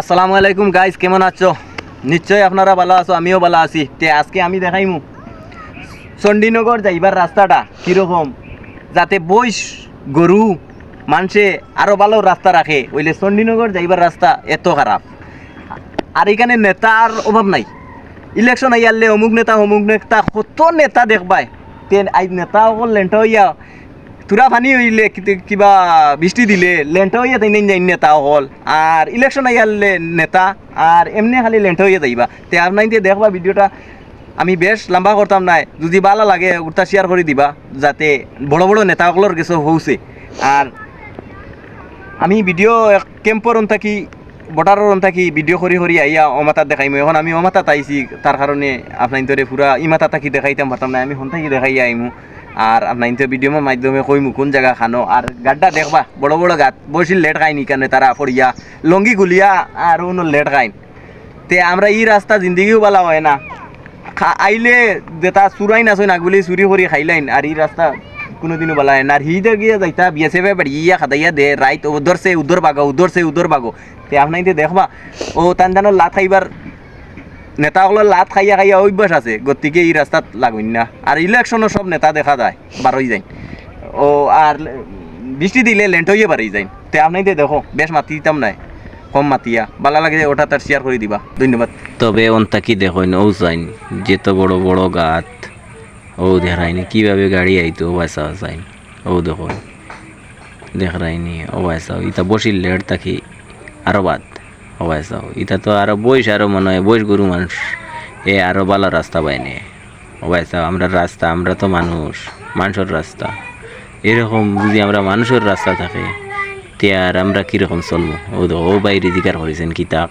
আসসালামু আলাইকুম গাইস কেমন আছো? নিশ্চয়ই আপনারা ভালো আছো, আমিও ভালো আছি। তে, আজকে আমি দেখাইমু চণ্ডীনগর যাইবার রাস্তাটা কীরকম? যাতে বইস গরু মানুষে আরও ভালো রাস্তা রাখে, ওইলে চণ্ডীনগর যাইবার রাস্তা এত খারাপ। আর এখানে নেতার অভাব নাই। ইলেকশন আইয়ালে অমুক নেতা অমুক নেতা, কত নেতা দেখবাই। তে, আই নেতা অকল লেন্ট হইয়া তুরা ফানি হইলে কিবা বৃষ্টি দিলে লেন্ট হইয়া তাই যাই নেতা অকল আর ইলেকশন আইয়ালে নেতা, আর এমনি খালি লেন্ট হইয়া যাইবা। তে আপনাইতে দেখবা ভিডিওটা আমি বেশ লম্বা করতাম নাই। যদি ভালো লাগে ওটা শেয়ার করে দিবা, যাতে বড় বড় নেতাসকলের কিছু হৌছে আর আমি ভিডিও ক্যাম্পর থাকি বটারর থাকি ভিডিও করি করি আইয়া অমাতাত দেখাইম। এখন আমি অমাতাত আইছি তার কারণে আপনার পুরা ইমাতা থাকি দেখাইতাম পারতাম না আমি হন থাকি দেখাই আইমু। আর আপনার ভিডিওর মাধ্যমে কইমু কোন জায়গা খানো? আর গাড্ডা দেখবা, বড় বড় গাত। বসি লেট খাইনি কেন তারা ফড়িয়া লঙ্গি গুলিয়া আর অন্য লেট খাইন তে আমরা এই রাস্তা জিন্দগিও বালা হয় না। আইলে যেটা চুরাই নাচই নাগবুলি চুরি করে খাইলাইন আর এই রাস্তা কোনোদিনও বালা হয় না। আর হিদে গিয়ে যাইতা বিএসএফে বাড়িয়া খাদাইয়া দে রাইত উদর সে উদর বাগো উদর সে উদর বাগো। তে আপনাইতে দেখবা ও তান জানো লাত খাইবার নেতাগুলোর লাত খাইয়া খাইয়া অভ্যাস আছে, গতিকে এই রাস্তাত লাগুন না। আর ইলেকশনও সব নেতা দেখা যায় বারোই যায়। ও আর বৃষ্টি দিলে লেন্ট হইয়ে বাড়ি যায়। তে আপনাইতে দেখো বেশ মাতি দিতাম নাই, কম মাতিয়া বালা লাগে ওটা তার শেয়ার করে দিবা। ধন্যবাদ। তবে অন্তা কি দেখইন ও চাইন যেত বড় বড় গাত ও দেখাইনি, কীভাবে গাড়ি আইতো পয়সা চাইন ও দেখো দেখাইনি ও পয়সাও ইতা বসিল লেট থাকি আরও বাদ। ও পয়সাও ইতা তো আরও বয়স আরও মনে হয় বয়স গরু মানুষ। এ আরও ভালো রাস্তা পাইনি ও পয়সা আমরা রাস্তা আমরা তো মানুষ মানুষের রাস্তা। এরকম যদি আমরা মানুষের রাস্তা থাকে তে আর আমরা কীরকম চলবো? ও দেখো ও বাইরে দিকার করেছেন কিতাব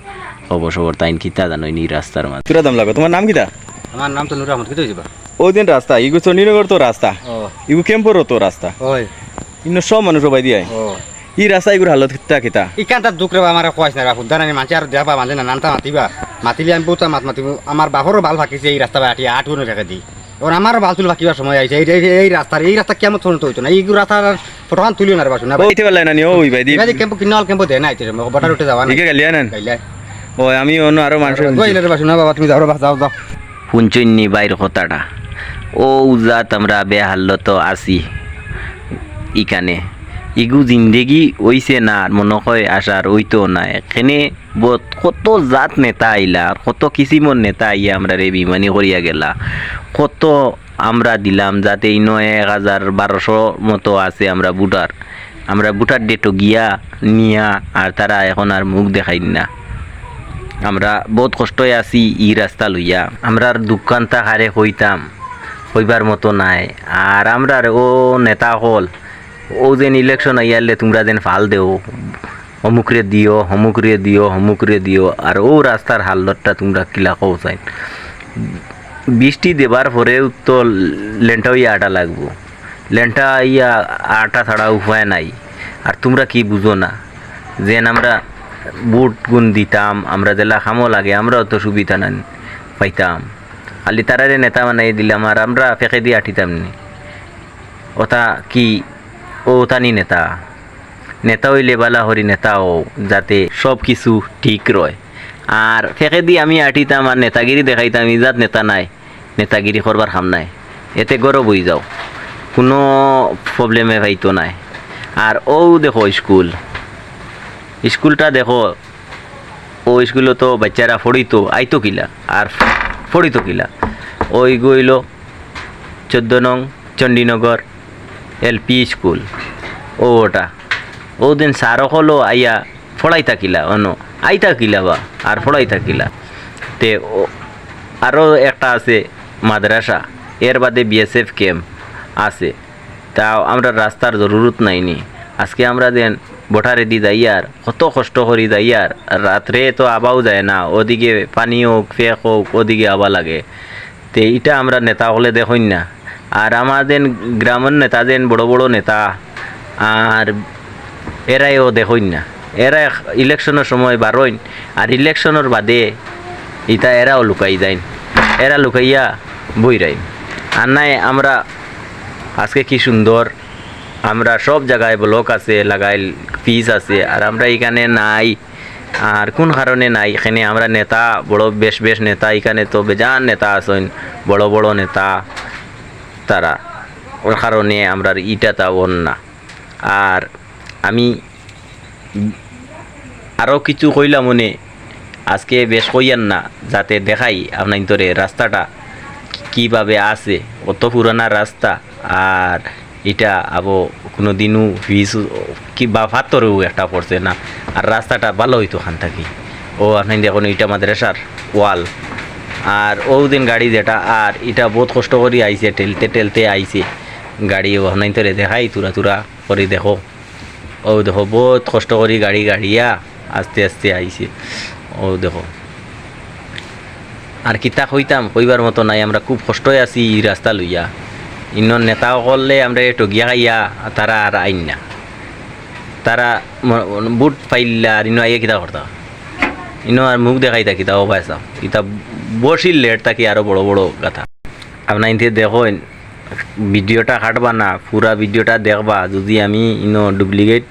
খবর সবর তাইন কিতা জানো নি রাস্তার মাঝে? তুরা দাম লাগো তোমার নাম কিতা? আমার নাম তো নুর আহমদ কি যাবা ও দিন রাস্তা ইগু চণ্ডীনগর তো রাস্তা। ও। ইগু কেম্পর তো রাস্তা। ইন্ন সব মানুষ সবাই দিয়ে ও। ই রাস্তা ইগুর হালত কিতা। কিতা ইকান তার দুঃখ রেবা আমার কয়েস না রাখুন দাঁড়ানি মানুষ আর দেবা মানুষ না নানটা মাতিবা। মাতিলে আমি বহুত মাত মাতিব আমার বাপরও ভালো ফাঁকিছে এই রাস্তা আটি আট গুণ রেখে দিই এবার আমারও ভালো তুল ফাঁকিবার সময় আইছে এই এই- এই রাস্তার এই রাস্তা কেমন থন হইতো না? এই রাস্তার ফটোখান তুলিও না রে বাসু না বেলা না নি ও ভাই দি। ক্যাম্প কিনা ক্যাম্প দেয় না আইতে বটার উঠে যাওয়া না গালিয়া নেন। ও আমি অন্য আরও মানুষ গইলে রে বাসু না বাবা তুমি যাও রে বাস, যাও। যাও বাইর কথাটা। ও উজাত আমরা বেহাল্লত আছি। ইকানে। ইগু জিন্দেগি ওইছে না মনে হয় আসার ওইতো না এখানে কত জাত নেতা আইলা কত কিসিমর নেতা আইয়া আমরা রে বিমানি করিয়া গেলা। কত আমরা দিলাম যাতে ইনো এক হাজার বারোশো মতো আছে আমরা বুটার আমরা বুটার ডেটো গিয়া, নিয়া, আর তারা এখন আর মুখ দেখাই না। আমরা বহুত কষ্টই আছি ই রাস্তা লইয়া। আমরার দোকানটা হারে হইতাম, হইবার মতো নাই। আর আমরার ও নেতা হল ও যেন ইলেকশন আইয়ালে তোমরা যেন ফাল দেও। অমুকরে দিও হমুকরে দিও হমুকরে দিও আর ও রাস্তার হালতটা তোমরা কিলা কও চাই বৃষ্টি দেবার পরেও তো লেন্টা ইয়া আটা লাগবো। লেন্টা ইয়া আটা ছাড়া উপায় নাই। আর তোমরা কি বুঝো না? যেন আমরা বুট গুণ দিতাম, আমরা জেলা খামো লাগে আমরাও তো সুবিধা না পাইতাম। খালি তারারে নেতা বানাই দিলাম, আর আমরা ফেঁকে দিয়ে আঠিতাম নি। ওটা কি ও তানি নেতা। নেতা হইলে বালা হরি নেতা ও, যাতে সব কিছু ঠিক রয়। আর ফেঁকে দিয়ে আমি আঠিতাম আর নেতাগিরি দেখাইতাম, ইজাত নেতা নাই, নেতাগিরি করবার খাম নাই। এতে গরব হয়ে যাও, কোনো প্রবলেমে ভাইতো নাই। আর ও দেখো স্কুল। স্কুলটা দেখো, ও স্কুলে তো বাচ্চারা ফড়িতো, আইতো কিলা, আর ফড়িতো কিলা। ওই গইল চোদ্দ নং চণ্ডীনগর এলপি স্কুল। ও ওটা। ও দিন সারক হলো আইয়া ফড়াই থাকিলা, অন। আই থাকিলা বা, আর ফড়াই থাকিলা। তে ও আরও একটা আছে মাদ্রাসা। এর বাদে বিএসএফ ক্যাম্প আছে। তাও আমরা রাস্তার জরুরত নাইনি। আজকে আমরা দেন বঠারে দি যাই আর, কত কষ্ট করি যাই আর। রাত্রে তো আবাও যায় না, ওদিকে পানি হোক ফেক হোক, ওদিকে আবা লাগে। তে এটা আমরা নেতা হলে দেখুন না। আর আমাদের গ্রামের নেতা যেন বড় বড় নেতা, আর এরাইও দেখুন না। এরা ইলেকশনের সময় বারোইন, আর ইলেকশনের বাদে ইতা এরাও লুকাই যায় এরা লুকাইয়া বইরাই আর নাই আমরা আজকে কি সুন্দর, আমরা সব জায়গায় ব্লক আছে লাগাই পিস আছে, আর আমরা এখানে নাই, আর কোন কারণে নাই? এখানে আমরা নেতা, বড় বেশ বেশ নেতা, এখানে তো বেজান নেতা আছেন, বড় বড় নেতা। তারা। ওর কারণে আমরা ইটা তা না। আর আমি আরও কিছু কইলাম মনে আজকে বেশ কইয়ান না, যাতে দেখাই আপনার তোরে রাস্তাটা কীভাবে আছে অত পুরানা রাস্তা, আর এটা আবো কোনো দিনও ফিস, কি বা ফাত্তরেও একটা পড়ছে না। আর রাস্তাটা ভালো হইতো খান থাকি। ও আপনি দেখুন এটা মাদ্রাসার ওয়াল। আর ও দিন গাড়ি যেটা, আর এটা বহুত কষ্ট করে আইছে, টেলতে টেলতে আইছে। গাড়ি ও আপনার তোরে দেখাই, তুরা তুরা করে দেখো। ও দেখো, বহুত কষ্ট করে গাড়ি গাড়িয়া আস্তে আস্তে আইছে। ও দেখো। আর কিতা কইতাম, কইবার মতো নাই, আমরা খুব কষ্টই আছি ই রাস্তা লইয়া। ইন্ন নেতা করলে আমরা টগিয়া খাইয়া তারা আর আইন না। তারা বুট পাইলা আর ইনো আইয়া কিতা করতা ইনো আর মুখ দেখাইতা কিতা ও পাইছা কিতা বসিল লেট তাকি আরও বড় বড় কথা। আপনার ইনতে দেখুন ভিডিওটা কাটবা না পুরা ভিডিওটা দেখবা। যদি আমি ইনো ডুপ্লিকেট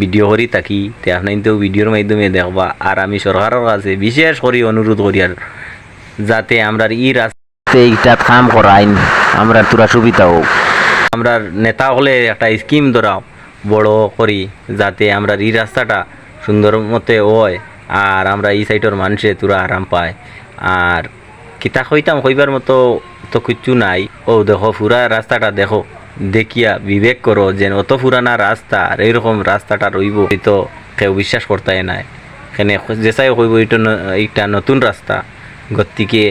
ভিডিও করি থাকি তে আপনার ইনতেও ভিডিওর মাধ্যমে দেখবা। আর আমি সরকারের কাছে বিশেষ করে অনুরোধ করি আর যাতে আমরা ই রাস্তাতে এইটা কাম করাইন আমরা তোরা সুবিধা হোক আমরা নেতা হলে একটা স্কিম ধরাও বড় করি যাতে আমরা এই রাস্তাটা সুন্দর মতে হয় আর আমরা এই সাইডের মানুষে তোরা আরাম পায়। আর কিতা কইতাম, কইবার মতো তো কিচ্ছু নাই। ও দেখো পুরা রাস্তাটা দেখো, দেখিয়া বিবেক করো যে অত পুরানা রাস্তা আর এইরকম রাস্তাটা রইব। তো কেউ বিশ্বাস করতে নাই। এখানে যেসাই কইব এটা এইটা নতুন রাস্তা। গতিকে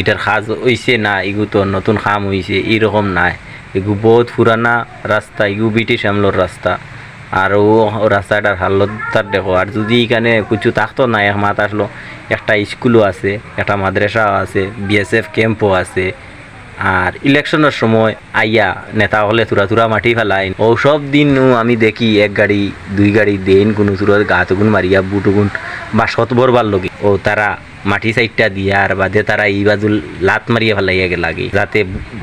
এটার সাজ হইছে না এগু তো নতুন খাম হইছে, এইরকম নাই। এগু বহুত পুরানা রাস্তা এগু ব্রিটিশ আমলোর রাস্তা আর ও রাস্তাটার হালত তার দেখো, আর যদি এখানে কিছু থাকতো না, এক মাত আসলো, একটা স্কুলও আছে, একটা মাদ্রাসাও আছে বিএসএফ ক্যাম্পও আছে, আর ইলেকশনের সময় আইয়া নেতা হলে তুরা তুরা মাটি ফেলাইন ও সব দিন আমি দেখি, এক গাড়ি, দুই গাড়ি দেন, কোনো তুরা গাতগুন মারিয়া বুটুগুন বা শত ভরবার লগে। ও তারা মাটি সাইডটা দিয়া আর বাদে তারা এই বাজু লাত মারিয়া ফেলাইয়া লাগে যাতে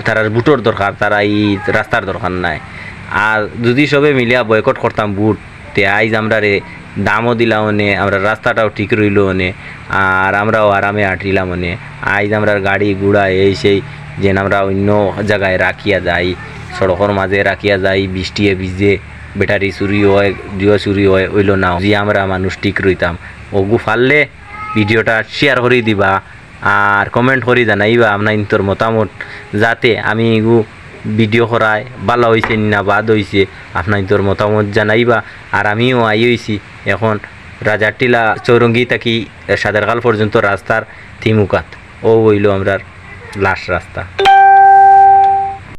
তারার বুটোর দরকার, তারা এই রাস্তার দরকার নাই। আর যদি সবে মিলিয়া বয়কট করতাম বুট তে আইজ আমরা রে দামও দিলাম অনে, আমরা রাস্তাটাও ঠিক রইল অনে, আর আমরাও আরামে আটিলাম অনে। আইজ আমরা গাড়ি ঘোড়া এই সেই, যেন আমরা অন্য জায়গায় রাখিয়া যাই, সড়কের মাঝে রাখিয়া যাই, বৃষ্টিয়ে ভিজে, ব্যাটারি চুরি হয় জিও চুরি হয় ওইলো না। যে আমরা মানুষ ঠিক রইতাম। ওগু ফাললে ভিডিওটা শেয়ার করে দিবা, আর কমেন্ট করে জানাইবা আপনার ইন্তর মতামত। যাতে আমি এগু ভিডিও করায় ভালো হয়েছে না বাদ হয়েছে আপনার তোর মতামত জানাইবা। আর আমিও আই হয়েছি এখন রাজার টিলা চৌরঙ্গি থাকি সাদারকাল পর্যন্ত রাস্তার থিমুকাত। ও হইল আমরা লাস্ট রাস্তা।